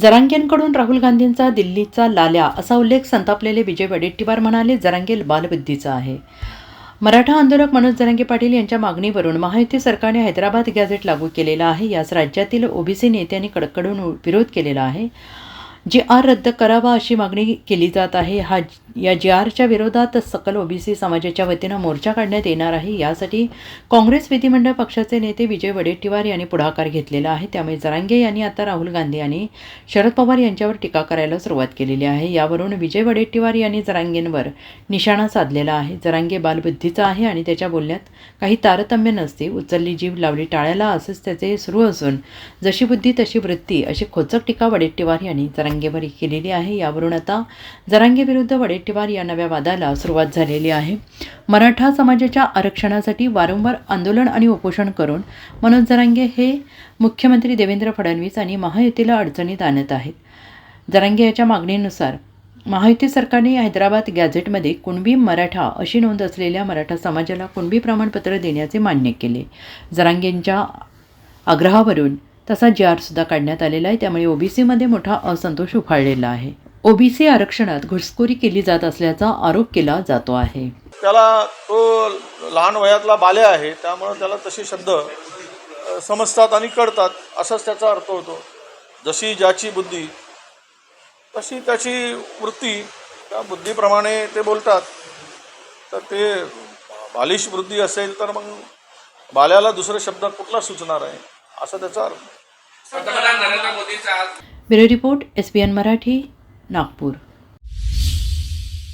जरांगेंकडून राहुल गांधींचा दिल्लीचा लाल्या असा उल्लेख संतापलेले विजय वडेट्टीवार म्हणाले जरांगे बालबुद्धीचा आहे. मराठा आंदोलक मनोज जरांगे पाटील यांच्या मागणीवरून महायुती सरकारने हैदराबाद गॅझेट लागू केलेला आहे यास राज्यातील ओबीसी नेत्यांनी कडकडून विरोध केलेला आहे. जी आर रद्द करावा अशी मागणी केली जात आहे हा या जी आरच्या विरोधात सकल ओबीसी समाजाच्या वतीनं मोर्चा काढण्यात येणार आहे. यासाठी काँग्रेस विधिमंडळ पक्षाचे नेते विजय वडेट्टीवार यांनी पुढाकार घेतलेला आहे. त्यामुळे जरांगे यांनी आता राहुल गांधी आणि शरद पवार यांच्यावर टीका करायला सुरुवात केलेली आहे. यावरून विजय वडेट्टीवार यांनी जरांगेंवर निशाणा साधलेला आहे. जरांगे बालबुद्धीचा आहे आणि त्याच्या बोलण्यात काही तारतम्य नसते. उचलली जीव लावली टाळ्याला असंच त्याचे सुरू असून जशी बुद्धी तशी वृत्ती अशी खोचक टीका वडेट्टीवार यांनी जरांगे जरांगेवर केलेली आहे. यावरून आता जरांगेविरुद्ध वडेट्टीवार या नव्या वादाला सुरुवात झालेली आहे. मराठा समाजाच्या आरक्षणासाठी वारंवार आंदोलन आणि उपोषण करून मनोज जरांगे हे मुख्यमंत्री देवेंद्र फडणवीस आणि महायुतीला अडचणीत आणत आहेत. जरांगे याच्या मागणीनुसार महायुती सरकारने हैदराबाद गॅझेटमध्ये कुणबी मराठा अशी नोंद असलेल्या मराठा समाजाला कुणबी प्रमाणपत्र देण्याचे मान्य केले. जरांगेंच्या आग्रहावरून तसा जी आरसुद्धा काढण्यात आलेला आहे. त्यामुळे ओबीसीमध्ये मोठा असंतोष उफाळलेला आहे. ओबीसी आरक्षणात घुसखोरी केली जात असल्याचा आरोप केला जातो आहे. त्याला तो लहान वयातला बाले आहे. त्यामुळं त्याला तसे शब्द समजतात आणि कळतात. असाच त्याचा अर्थ होतो. जशी ज्याची बुद्धी तशी त्याची वृत्ती. त्या बुद्धीप्रमाणे ते बोलतात. तर ते बालिश बुद्धी असेल तर मग बाल्याला दुसरे शब्द कुठला सुचणार आहे? असा त्याचा अर्थ पंतप्रधान नरेंद्र मोदींचा आज bureau report S B N Marathi Nagpur.